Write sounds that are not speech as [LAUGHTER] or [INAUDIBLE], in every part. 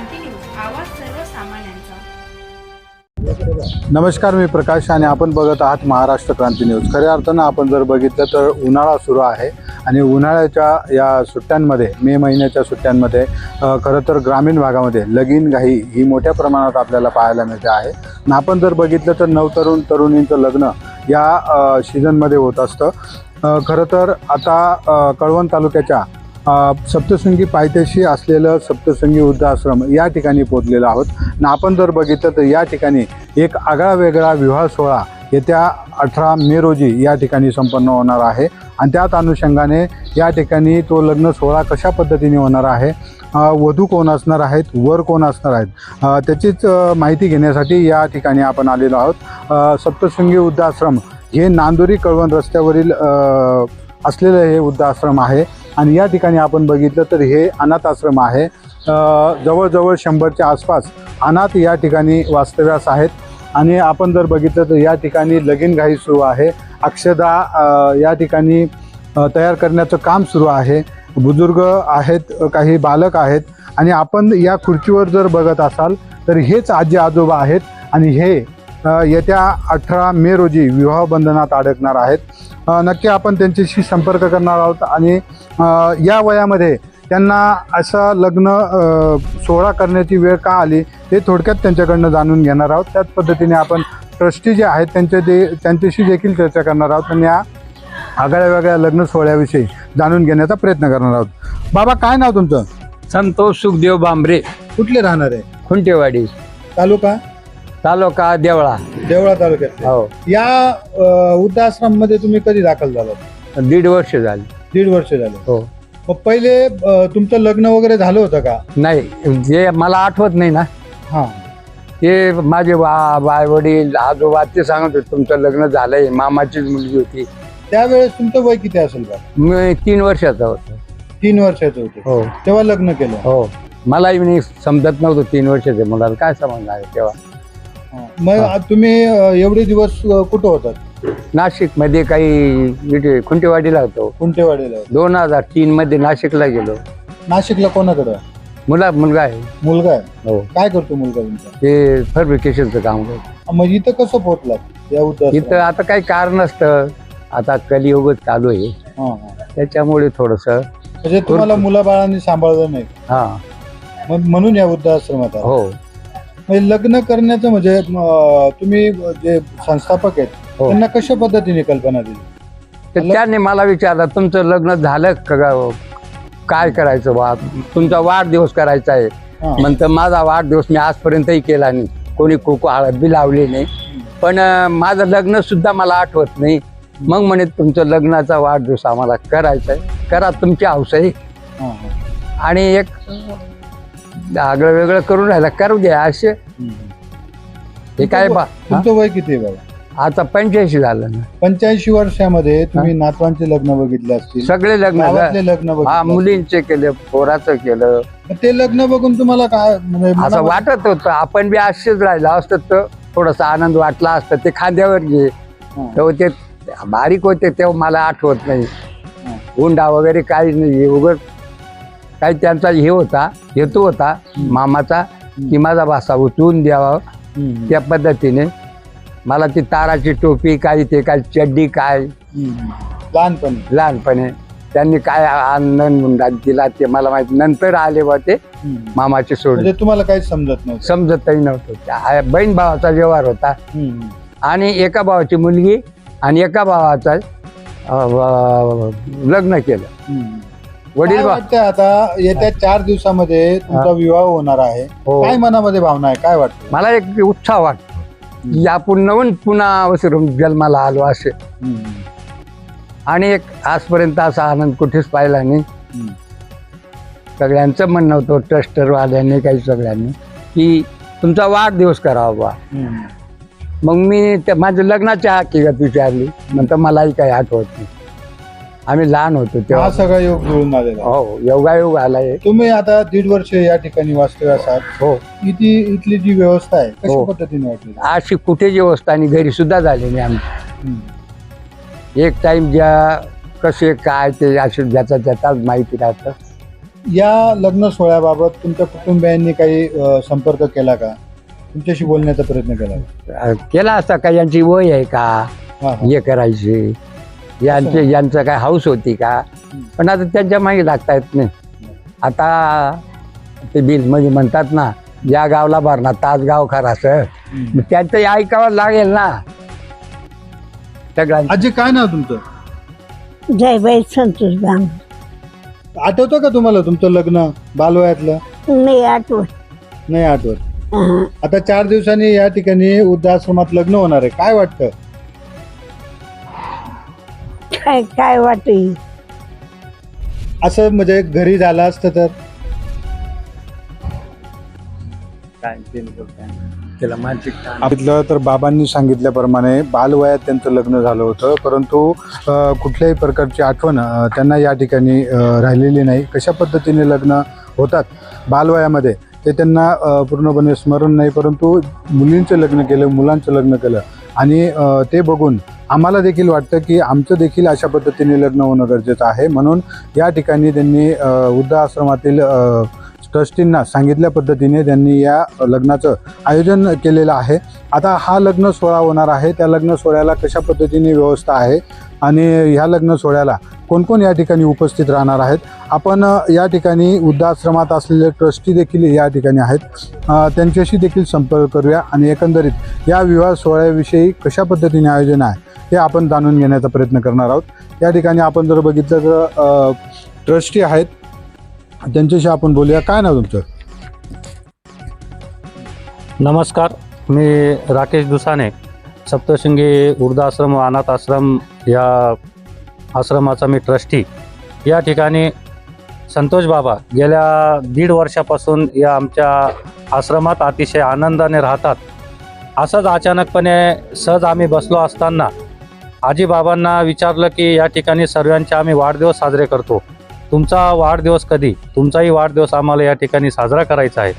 क्रांती news आवाज सर्वसामान्यांचा. नमस्कार मी प्रकाश आणि आपण बघत आहात महाराष्ट्र क्रांती न्यूज. खऱ्या अर्थानं आपण जर बघितलं तर उन्हाळा सुरू आहे आणि उन्हाळ्याच्या या सुट्ट्यांमध्ये मे महिन्याच्या सुट्ट्यांमध्ये खरं तर ग्रामीण भागामध्ये लगीन घाई ही मोठ्या प्रमाणात आपल्याला पाहायला मिळते आहे. आणि आपण जर बघितलं तर नवतरुण तरुणींचं लग्न या सीझनमध्ये होत असतं. खरं तर आता कळवण तालुक्याच्या सप्तशृंगी पायथ्याशी असलेलं सप्तशृंगी वृद्धाश्रम या ठिकाणी पोचलेलो आहोत. आणि आपण जर बघितलं तर या ठिकाणी एक आगळा वेगळा विवाह सोहळा येत्या अठरा मे रोजी या ठिकाणी संपन्न होणार आहे. आणि त्याच अनुषंगाने या ठिकाणी तो लग्न सोहळा कशा पद्धतीने होणार आहे? वधू कोण असणार आहेत? वर कोण असणार आहेत? त्याचीच माहिती घेण्यासाठी या ठिकाणी आपण आलेलो आहोत. सप्तशृंगी वृद्धाश्रम हे नांदुरी कळवण रस्त्यावरील असलेलं हे वृद्धाश्रम आहे. आणि या ठिकाणी आपण बघितलं तर हे अनाथ आश्रम आहे. जवळजवळ शंभरच्या आसपास अनाथ या ठिकाणी वास्तव्यास आहेत. आणि आपण जर बघितलं तर या ठिकाणी लगीनघाई सुरू आहे. अक्षदा या ठिकाणी तयार करण्याचं काम सुरू आहे. बुजुर्ग आहेत काही बालक आहेत. आणि आपण या खुर्चीवर जर बघत असाल तर हेच आजी आजोबा आहेत. आणि हे येत्या अठरा मे रोजी विवाह बंधनात अडकणार आहेत. नक्की आपण त्यांच्याशी संपर्क करणार आहोत आणि या वयामध्ये त्यांना असं लग्न सोहळा करण्याची वेळ का आली हे थोडक्यात त्यांच्याकडनं जाणून घेणार आहोत. त्याच पद्धतीने आपण ट्रस्टी जे आहेत त्यांच्या ते त्यांच्याशी देखील चर्चा करणार आहोत आणि या आगळ्या वेगळ्या लग्न सोहळ्याविषयी जाणून घेण्याचा प्रयत्न करणार आहोत. बाबा काय नाव तुमचं? संतोष सुखदेव बांबरे. कुठले राहणार? आहे खुंटेवाडी. तालुका? तालुका देवळा. देवळा तालुक्यात. हो. या वृद्धाश्रममध्ये तुम्ही कधी दाखल झालात? दीड वर्ष झाली. दीड वर्ष झालं. हो. मग पहिले अ, तुमचं लग्न वगैरे झालं होतं का? नाही जे मला आठवत नाही ना. हा. ते माझे बा बाय वडील आजोबा ते सांगत होते तुमचं लग्न झालंय मामाचीच मुलगी होती. त्यावेळेस तुमचं वय किती असेल का मी तीन वर्षाचा होतो. तीन वर्षाचं होतं. हो. तेव्हा लग्न केलं. हो. मलाही नाही समजत नव्हतं तीन वर्षाच्या मुलाला काय समजणार आहे तेव्हा? मग तुम्ही एवढे दिवस कुठं होतात? नाशिकमध्ये काही इथे खुंटेवाडीला होतो. कुंटेवाडीला दोन हजार तीन मध्ये नाशिकला गेलो. नाशिकला कोणाकडं? मुला मुलगा आहे. मुलगा आहे? हो. काय करतो मुलगा तुमचा? ते फॅब्रिकेशनचं काम करतो. मग इथं कसं पोहोचला या इथं उद्या आता काही कारण असतं आता कलियुगच चालू आहे. त्याच्यामुळे थोडस म्हणजे तुम्हाला मुलाबाळांनी सांभाळलं नाही? हा. मग म्हणून या वृद्धाश्रमात आला. हो. म्हणजे लग्न करण्याचं म्हणजे तुम्ही जे संस्थापक आहेत हो. त्यांना कशा पद्धतीने कल्पना दिली? तर त्याने मला विचारलं तुमचं लग्न झालं का गा- काय करायचं बा? तुमचा वाढदिवस करायचा आहे. हा. म्हणतं माझा वाढदिवस मी आजपर्यंतही केला नाही. कोणी कुकू हळद बी लावली नाही. पण अं, माझं लग्न सुद्धा मला आठवत नाही. मग म्हणे तुमचं लग्नाचा वाढदिवस आम्हाला करायचा आहे. करा तुमची हौस आहे. हा, हा. आणि एक आगळं वेगळं करून राहिला. करू द्या असे. हे काय बा? तुमचं वय किती आहे बाबा आता पंच्याऐंशी झालं ना. पंच्याऐंशी वर्षामध्ये तुम्ही नातवांचे लग्न बघितले असतील. सगळे लग्न गावातले लग्न हा बघितले. मुलींचे केले पोराचं केलं. मग ते लग्न बघून तुम्हाला काय म्हणजे असं मनामध्ये- वाटत होतं. आपण बी असेच राहिलं. असतं तर थोडासा आनंद वाटला असतं. ते खांद्यावर घे. हा. तेव्हा ते बारीक होते तेव्हा मला आठवत नाही. हा. हुंडा वगैरे काही नाही. उगत काही त्यांचा हे होता हेतू होता मामाचा की माझा भाषा उचलून द्यावा. त्या पद्धतीने मला ती ताराची टोपी काय ते काय चड्डी काय. लहानपणी लहानपणी त्यांनी काय आनंद दिला ते मला माहिती नंतर आले बा ते. मामाचे सोडले म्हणजे तुम्हाला काहीच समजत नव्हतं समजतही नव्हतं बहीण भावाचा व्यवहार होता. आणि एका भावाची मुलगी आणि एका भावाचा लग्न केलं. वडील काय बा वाटतंय आता? येत्या चार दिवसामध्ये तुमचा. विवाह होणार आहे. हो. काय मनामध्ये भावना आहे? काय वाटतं? मला एक उत्साह वाटतो. की आपण नवीन पुन्हा अवसरून जन्माला आलो असे. आणि एक आजपर्यंत असा आनंद कुठेच पाहिला नाही. सगळ्यांचं म्हणणं होतं ट्रस्टरवाल्यांनी काही सगळ्यांनी की तुमचा वाढदिवस करावा बा. मग मी त्या माझ्या लग्नाच्या हकीकत विचारली. नंतर मलाही काही आठवत नाही. आम्ही लहान होतो हा तेव्हा सगळा योग जुळून आलेला. आहे. हो योगायोग आलाय. तुम्ही आता दीड वर्ष या ठिकाणी वास्तव्यास आहात हो. इथे इथली जी व्यवस्था आहे कशा हो. पद्धतीने वाटली? अशी कुठे व्यवस्था आणि घरी सुद्धा झाली नाही आमची हम्म. एक टाइम ज्या कसे काय ते असे ज्याचा त्याचाच माहिती राहतं. या लग्न सोहळ्याबाबत तुमच्या कुटुंबियांनी काही अ, संपर्क केला का? तुमच्याशी बोलण्याचा प्रयत्न केला का? अं, केला असता का? यांची वय आहे का? हा, हा. हे करायचे. यांचे यांचं काय हाऊस होती का? पण आता त्यांच्या मागे लागता येत नाही. आता ते बिलमध्ये म्हणतात ना या गावला भरणार ताज गाव खरा सर. त्यांचं ऐकावं लागेल ना. सगळ्यांचं. आजी काय नाव तुमचं? जयबाई संतोष बाम आठवतं का तुम्हाला तुमचं लग्न बालवयातलं? नाही आठवत. नाही आठवत. आता चार दिवसांनी या ठिकाणी वृद्धाश्रमात लग्न होणार आहे. काय वाटतं? काय काय वाटे असं म्हणजे घरी झालं असतं तर? त्याला मानसिक सांगितलं तर बाबांनी सांगितल्याप्रमाणे बालवयात त्यांचं लग्न झालं होतं परंतु अ, कुठल्याही प्रकारची आठवण अ, त्यांना या ठिकाणी अ, राहिलेली नाही. कशा पद्धतीने लग्न होतात? बालवयामध्ये ते त्यांना पूर्णपणे स्मरण नाही परंतु मुलींचं लग्न केलं मुलांचं लग्न केलं. आणि ते बघून आम्हाला देखील वाटतं की आमचं देखील अशा पद्धतीने लग्न होणं गरजेचं आहे. म्हणून या ठिकाणी त्यांनी वृद्धाश्रमातील ट्रस्टींना सांगितल्या पद्धतीने त्यांनी या लग्नाचं आयोजन केलेलं आहे. आता हा लग्न सोहळा होणार आहे. त्या लग्न सोहळ्याला कशा पद्धतीने व्यवस्था आहे आणि ह्या लग्न सोहळ्याला कोणकोण या ठिकाणी उपस्थित राहणार आहेत? आपण या ठिकाणी वृद्धाश्रमात असलेले ट्रस्टी देखील या ठिकाणी आहेत. त्यांच्याशी देखील संपर्क करूया आणि एकंदरीत या विवाह सोहळ्याविषयी कशा पद्धतीने आयोजन आहे हे आपण जाणून घेण्याचा प्रयत्न करणार आहोत. या ठिकाणी आपण जर बघितलं तर ट्रस्टी आहेत. त्यांच्याशी आपण बोलूया. काय नाव तुमचं? नमस्कार मी राकेश दुसाने. सप्तशृंगी वृद्धाश्रम व अनाथ आश्रम या आश्रमाचा मी ट्रस्टी. या ठिकाणी संतोष बाबा गेल्या दीड वर्षापासून या आमच्या आश्रमात अतिशय आनंदाने राहतात. असंच अचानकपणे सहज आम्ही बसलो असताना आजीबाबांना विचारलं की या ठिकाणी सर्वांचे आम्ही वाढदिवस साजरे करतो. तुमचा वाढदिवस कधी? तुमचाही वाढदिवस आम्हाला या ठिकाणी साजरा करायचा आहे.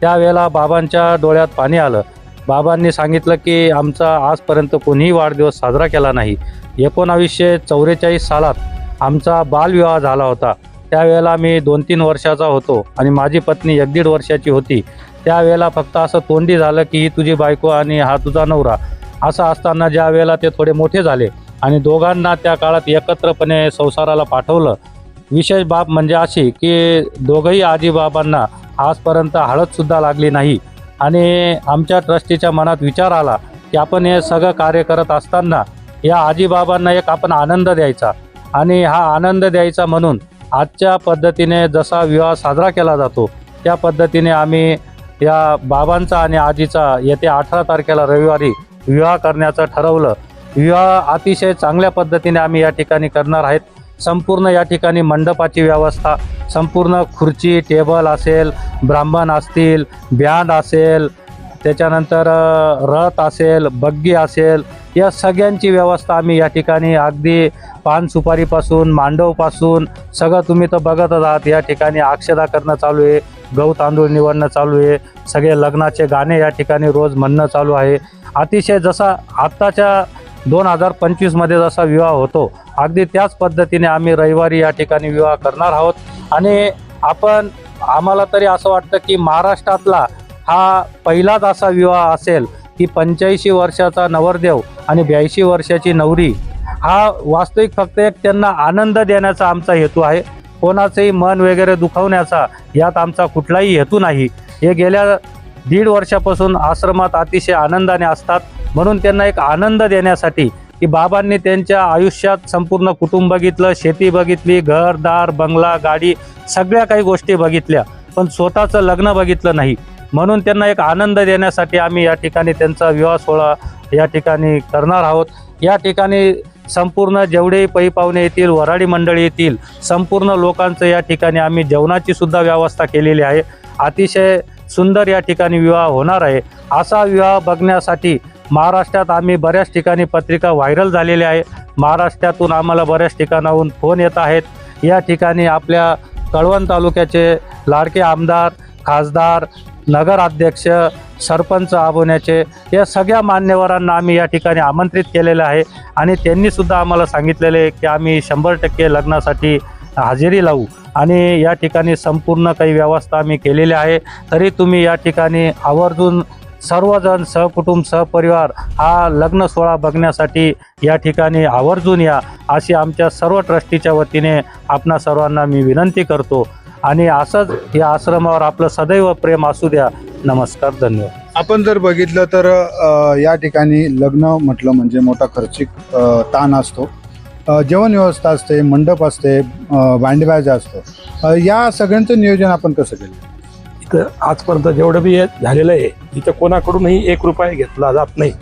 त्यावेळेला बाबांच्या डोळ्यात पाणी आलं. बाबांनी सांगितलं की आमचा आजपर्यंत कोणीही वाढदिवस साजरा केला नाही. एकोणावीसशे चौवेचाळीस सालात आमचा बालविवाह झाला होता. त्यावेळेला मी दोन तीन वर्षाचा होतो आणि माझी पत्नी एक दीड वर्षाची होती. त्यावेळेला फक्त असं तोंडी झालं की ही तुझी बायको आणि हा तुझा नवरा असं असताना ज्या वेळेला ते थोडे मोठे झाले आणि दोघांना त्या काळात एकत्रपणे संसाराला पाठवलं विशेष बाब म्हणजे अशी की दोघंही आजीबाबांना आजपर्यंत हळदसुद्धा लागली नाही. आणि आमच्या ट्रस्टीच्या मनात विचार आला की आपण हे सगळं कार्य करत असताना या आजीबाबांना एक आपण आनंद द्यायचा. आणि हा आनंद द्यायचा म्हणून आजच्या पद्धतीने जसा विवाह साजरा केला जातो त्या पद्धतीने आम्ही या बाबांचा आणि आजीचा येत्या अठरा तारखेला रविवारी विवाह करण्याचं ठरवलं. विवाह अतिशय चांगल्या पद्धतीने आम्ही या ठिकाणी करणार आहेत. संपूर्ण या ठिकाणी मंडपाची व्यवस्था संपूर्ण खुर्ची टेबल असेल ब्राह्मण असतील बँड असेल त्याच्यानंतर रथ असेल बग्गी असेल या सगळ्यांची व्यवस्था आम्ही या ठिकाणी अगदी पान सुपारीपासून मांडवपासून सगळं तुम्ही तर बघतच आहात. या ठिकाणी अक्षदा करणं चालू आहे गहू तांदूळ निवडणं चालू आहे सगळे लग्नाचे गाणे या ठिकाणी रोज म्हणणं चालू आहे. अतिशय जसा आत्ताच्या दोन हजार पंचवीसमध्ये जसा विवाह होतो अगदी त्याच पद्धतीने आम्ही रविवारी या ठिकाणी विवाह करणार आहोत. आणि आपण आम्हाला तरी असं वाटतं की महाराष्ट्रातला हा पहिलाच असा विवाह असेल की पंच्याऐंशी वर्षाचा नवरदेव आणि ब्याऐंशी वर्षाची नवरी हा वास्तविक फक्त एक त्यांना आनंद देण्याचा आमचा हेतू आहे. कोणाचंही मन वगैरे दुखवण्याचा यात आमचा कुठलाही हेतू नाही. हे गेल्या दीड वर्षापासून आश्रमात अतिशय आनंदाने असतात. म्हणून त्यांना एक आनंद देण्यासाठी की बाबांनी त्यांच्या आयुष्यात संपूर्ण कुटुंब बघितलं शेती बघितली घरदार बंगला गाडी सगळ्या काही गोष्टी बघितल्या पण स्वतःचं लग्न बघितलं नाही. म्हणून त्यांना एक आनंद देण्यासाठी आम्ही या ठिकाणी त्यांचा विवाह सोहळा या ठिकाणी करणार आहोत. या ठिकाणी संपूर्ण जेवढेही पै पाहुणे येतील वराडी मंडळी येतील संपूर्ण लोकांचं या ठिकाणी आम्ही जेवणाची सुद्धा व्यवस्था केलेली आहे. अतिशय सुंदर या ठिकाणी विवाह होणार आहे. असा विवाह बघण्यासाठी महाराष्ट्रात आम्ही बऱ्याच ठिकाणी पत्रिका व्हायरल झालेल्या आहे महाराष्ट्रातून आम्हाला बऱ्याच ठिकाणाहून फोन येत आहेत. या ठिकाणी आपल्या कळवण तालुक्याचे लाडके आमदार खासदार नगराध्यक्ष सरपंच आबवण्याचे या सगळ्या मान्यवरांना आम्ही या ठिकाणी आमंत्रित केलेलं आहे. आणि त्यांनीसुद्धा आम्हाला सांगितलेले आहे की आम्ही शंभर टक्के लग्नासाठी हजेरी लावू. आणि या ठिकाणी संपूर्ण काही व्यवस्था आम्ही केलेली आहे. तरी तुम्ही या ठिकाणी आवर्जून सर्वजण सहकुटुंब सहपरिवार हा लग्न सोहळा बघण्यासाठी या ठिकाणी आवर्जून या अशी आमच्या सर्व ट्रस्टीच्या वतीने आपणा सर्वांना मी विनंती करतो. आणि असंच या आश्रमावर आपलं सदैव प्रेम असू द्या. नमस्कार धन्यवाद. आपण जर बघितलं तर या ठिकाणी लग्न म्हटलं म्हणजे मोठा खर्चिक ताण असतो. जेवण व्यवस्था असते मंडप असते अ, असतो. या सगळ्यांचं नियोजन आपण कसं केलं? इथं आजपर्यंत जेवढं बी हे झालेलं आहे इथं कोणाकडूनही एक रुपया घेतला जात नाही.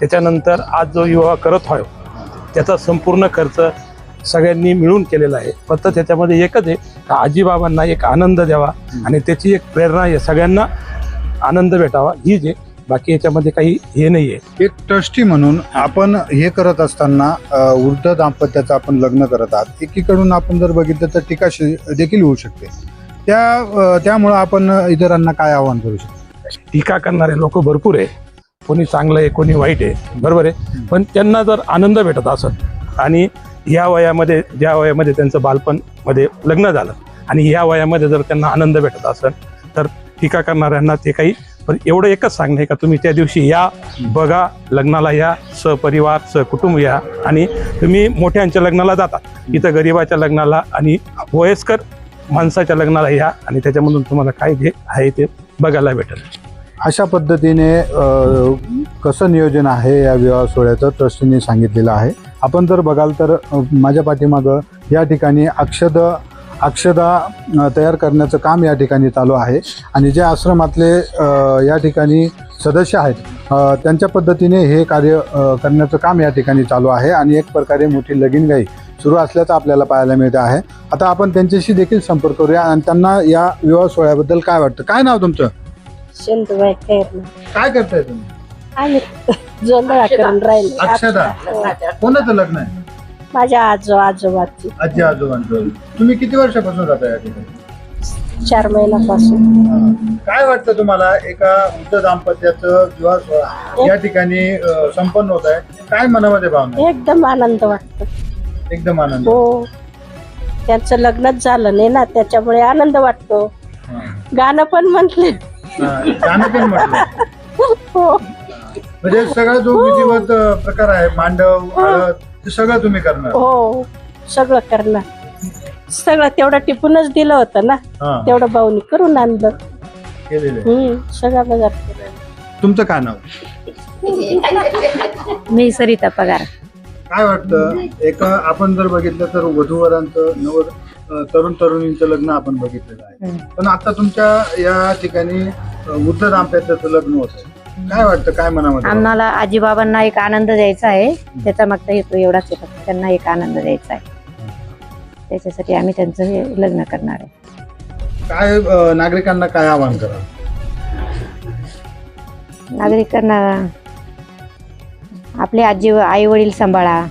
त्याच्यानंतर आज जो विवाह करत आहे त्याचा संपूर्ण खर्च सगळ्यांनी मिळून केलेला आहे. फक्त त्याच्यामध्ये एकच आहे का आजीबाबांना एक आनंद द्यावा आणि त्याची एक प्रेरणा आहे सगळ्यांना आनंद भेटावा. ही जे बाकी याच्यामध्ये काही हे नाही आहे एक ट्रस्टी म्हणून आपण हे करत असताना वृद्ध दाम्पत्याचं आपण लग्न करत आहात. एकीकडून आपण जर बघितलं तर टीकाशी देखील होऊ शकते. त्या त्यामुळं आपण इतरांना काय आवाहन करू शकतो? टीका करणारे लोक भरपूर आहे. कोणी चांगलं आहे कोणी वाईट आहे. बरोबर आहे. पण त्यांना जर आनंद भेटत असत आणि या वयामध्ये ज्या वयामध्ये त्यांचं बालपणमध्ये लग्न झालं आणि या वयामध्ये जर त्यांना आनंद भेटत असेल तर टीका करणाऱ्यांना ते काही पण एवढं एकच सांगणं आहे का तुम्ही त्या दिवशी या बघा लग्नाला या सपरिवार सहकुटुंब या आणि तुम्ही मोठ्यांच्या लग्नाला जाता. इथं गरिबाच्या लग्नाला आणि वयस्कर माणसाच्या लग्नाला या आणि त्याच्यामधून तुम्हाला काय जे आहे ते बघायला भेटेल. अशा पद्धतीने कसं नियोजन आहे या विवाह सोहळ्याचं ट्रस्टीने सांगितलेलं आहे. आपण जर बघाल तर माझ्या पाठीमागं या ठिकाणी अक्षद अक्षदा तयार करण्याचं काम या ठिकाणी चालू आहे. आणि जे आश्रमातले या ठिकाणी सदस्य आहेत त्यांच्या पद्धतीने हे कार्य करण्याचं काम या ठिकाणी चालू आहे. आणि एक प्रकारे मोठी लगीनगाई सुरू असल्याचं आपल्याला पाहायला मिळतं आहे. आता आपण त्यांच्याशी देखील संपर्क करूया आणि त्यांना या विवाह सोहळ्याबद्दल काय वाटतं? काय नाव तुमचं? काय करताय तुम्ही? आम्ही जोंधळा करून राहिले. अक्षदा कोणाचं लग्न आहे? माझ्या आजो आजोबाची. आजी आजोबांचं. तुम्ही किती वर्षापासून राहता या ठिकाणी? चार महिन्यापासून. काय वाटतं तुम्हाला? एका वृद्ध दाम्पत्याचं विवाह सोहळा या ठिकाणी अं, संपन्न होत आहे. काय मनामध्ये भावना आहे? एकदम आनंद वाटतो. एकदम आनंद. हो. त्यांचं लग्नच झालं नाही ना त्याच्यामुळे आनंद वाटतो. हा. गाणं पण म्हटले. हा, गाणं पण म्हटलं. हो. म्हणजे सगळं जो विधिवत अं, प्रकार आहे मांडव हळद ते सगळं तुम्ही करणार. हो सगळं करणार. सगळं तेवढं टिपूनच दिलं होतं ना. हा, तेवढं भाऊनी करून आणलं. केलेलं आहे. हम्म सगळं बघा. केलं तुमचं काय नाव? [LAUGHS] मी सरिता पगार. काय वाटतं? एक आपण जर बघितलं तर वधूवरांचं नव तरुण तरुणींचं लग्न आपण बघितलेलं आहे. पण आता तुमच्या या ठिकाणी वृद्ध दाम्पत्याचं लग्न होत. काय वाटतं? काय मनामध्ये? आम्हाला आजीबाबांना एक आनंद द्यायचा आहे. त्याचा मागचा हेतू एवढाच फक्त त्यांना एक आनंद द्यायचा आहे. त्याच्यासाठी आम्ही त्यांचं हे लग्न करणार आहे. काय नागरिकांना काय आवाहन करा नागरिकांना आपले आजी आई वडील सांभाळा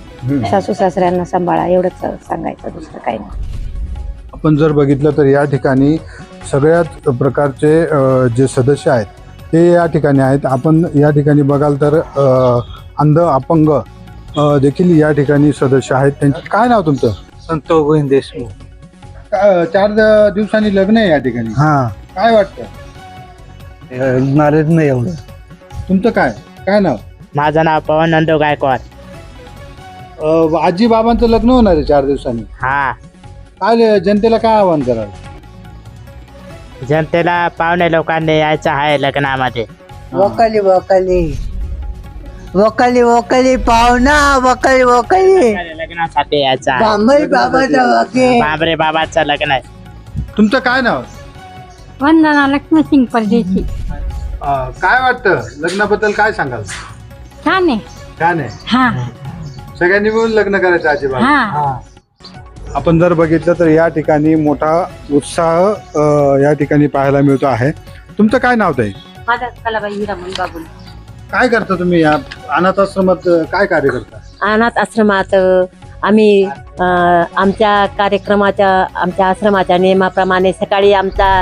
सासू सासऱ्यांना सांभाळा एवढंच सांगायचं दुसरं काही नाही. आपण जर बघितलं तर या ठिकाणी सगळ्याच प्रकारचे जे सदस्य आहेत ते या ठिकाणी आहेत. आपण या ठिकाणी बघाल तर अंध अपंग देखील या ठिकाणी सदस्य आहेत. त्यांचे काय नाव तुमचं? संतोष गोविंद देशमुख. चार द- दिवसांनी लग्न आहे या ठिकाणी. हा. काय वाटतं? नॉलेज नाही एवढं. तुमचं काय? काय नाव? माझं नाव पवन नंदो गायकवाड. अं, आजी बाबांचं लग्न होणार आहे चार दिवसांनी. हा. काय जनतेला काय आवाहन कराल? जनतेला पाहुणे लोकांनी यायचं आहे लग्नामध्ये. वकली वकली. वकली वकली पाहुणा वकली वकली. लग्नासाठी यायचं आहे. बांबई बाबाचा वकील. बाबरे बाबाचं लग्न आहे. तुमचं काय नाव? वंदना लक्ष्मीसिंग परदेशी. अं, काय वाटतं? लग्नाबद्दल काय सांगाल? छान आहे. छान आहे. हा. सगळ्यांनी मिळून लग्न करायचं अजिबात. हा. आपण जर बघितलं तर या ठिकाणी मोठा उत्साह अ, या ठिकाणी पाहायला मिळतो आहे. तुमचं काय नाव ताई? माझा कलाबाई रमण बाबूल. काय करता तुम्ही या अनाथ आश्रमात अ, काय कार्य करता? अनाथ आश्रमात आम्ही अ, आमच्या कार्यक्रमाच्या आमच्या आश्रमाच्या नियमाप्रमाणे सकाळी आमचा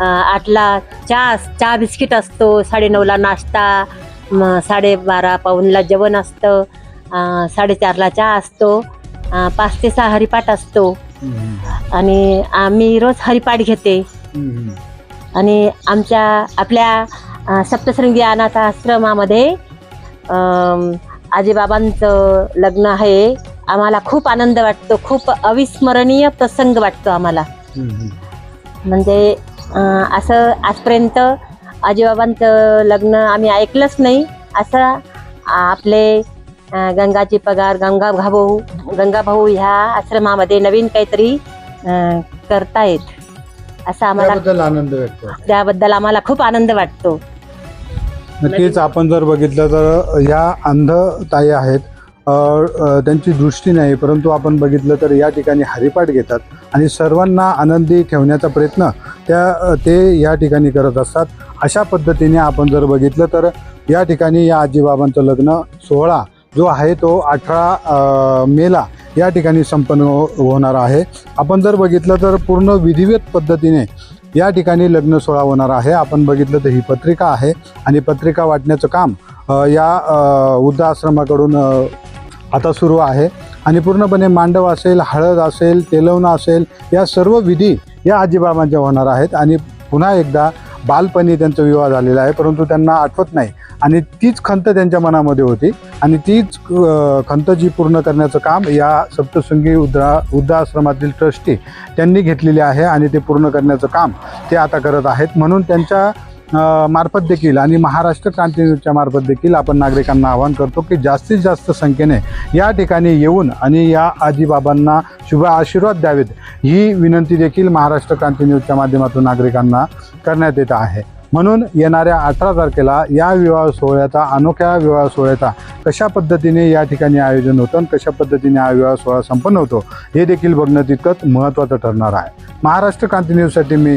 अ, आठला चहा चहा बिस्किट असतो साडेनऊला नाश्ता म, साडेबारा पाऊनला जेवण असतं साडेचारला चहा असतो पाच ते सहा हरिपाठ असतो. आणि आम्ही रोज हरिपाठ घेते. आणि आमच्या आपल्या सप्तशृंगी अनाथ आश्रमामध्ये आजीबाबांचं लग्न आहे. आम्हाला खूप आनंद वाटतो. खूप अविस्मरणीय प्रसंग वाटतो आम्हाला. म्हणजे असं आजपर्यंत आजीबाबांचं लग्न आम्ही ऐकलंच नाही. असं आपले अ, गंगाजी पगार गंगा भाऊ गंगा भाऊ ह्या आश्रमामध्ये नवीन काहीतरी करतायत. असं आम्हाला आनंद होतो. त्याबद्दल आम्हाला खूप आनंद वाटतो. नक्कीच आपण जर बघितलं तर या अंध ताई आहेत. त्यांची दृष्टी नाही परंतु आपण बघितलं तर या ठिकाणी हरिपाठ घेतात आणि सर्वांना आनंदी ठेवण्याचा प्रयत्न त्या ते या ठिकाणी करत असतात. अशा पद्धतीने आपण जर बघितलं तर या ठिकाणी या आजीबाबांचं लग्न सोहळा जो आहे तो अठरा मेला या ठिकाणी संपन्न हो- होणार आहे. आपण जर बघितलं तर पूर्ण विधिवत पद्धतीने या ठिकाणी लग्न सोहळा होणार आहे. आपण बघितलं तर ही पत्रिका आहे आणि पत्रिका वाटण्याचं काम या वृद्धाश्रमाकडून आता सुरू आहे. आणि पूर्णपणे मांडव असेल हळद असेल तेलवणं असेल या सर्व विधी या आजीबाबांच्या होणार आहेत. आणि पुन्हा एकदा बालपणी त्यांचा विवाह झालेला आहे परंतु त्यांना आठवत नाही. आणि तीच खंत त्यांच्या मनामध्ये होती. आणि तीच खंत जी पूर्ण करण्याचं काम या सप्तशृंगी उद्रा वृद्धाश्रमातील ट्रस्टी त्यांनी घेतलेली आहे. आणि ते पूर्ण करण्याचं काम ते आता करत आहेत. म्हणून त्यांच्या मार्फत देखील आणि महाराष्ट्र क्रांती न्यूजच्या मार्फत देखील आपण नागरिकांना आवाहन करतो की जास्तीत जास्त संख्येने या ठिकाणी येऊन आणि या आजीबाबांना शुभ आशीर्वाद द्यावेत ही विनंती देखील महाराष्ट्र क्रांती न्यूजच्या माध्यमातून नागरिकांना करण्यात येत आहे. म्हणून येणाऱ्या अठरा तारखेला या विवाह सोहळ्याचा अनोख्या विवाह सोहळ्याचा कशा पद्धतीने या ठिकाणी आयोजन होतं आणि कशा पद्धतीने हा विवाह सोहळा संपन्न होतो हे देखील बघणं तितकंच महत्त्वाचं ठरणार आहे. महाराष्ट्र क्रांती न्यूजसाठी मी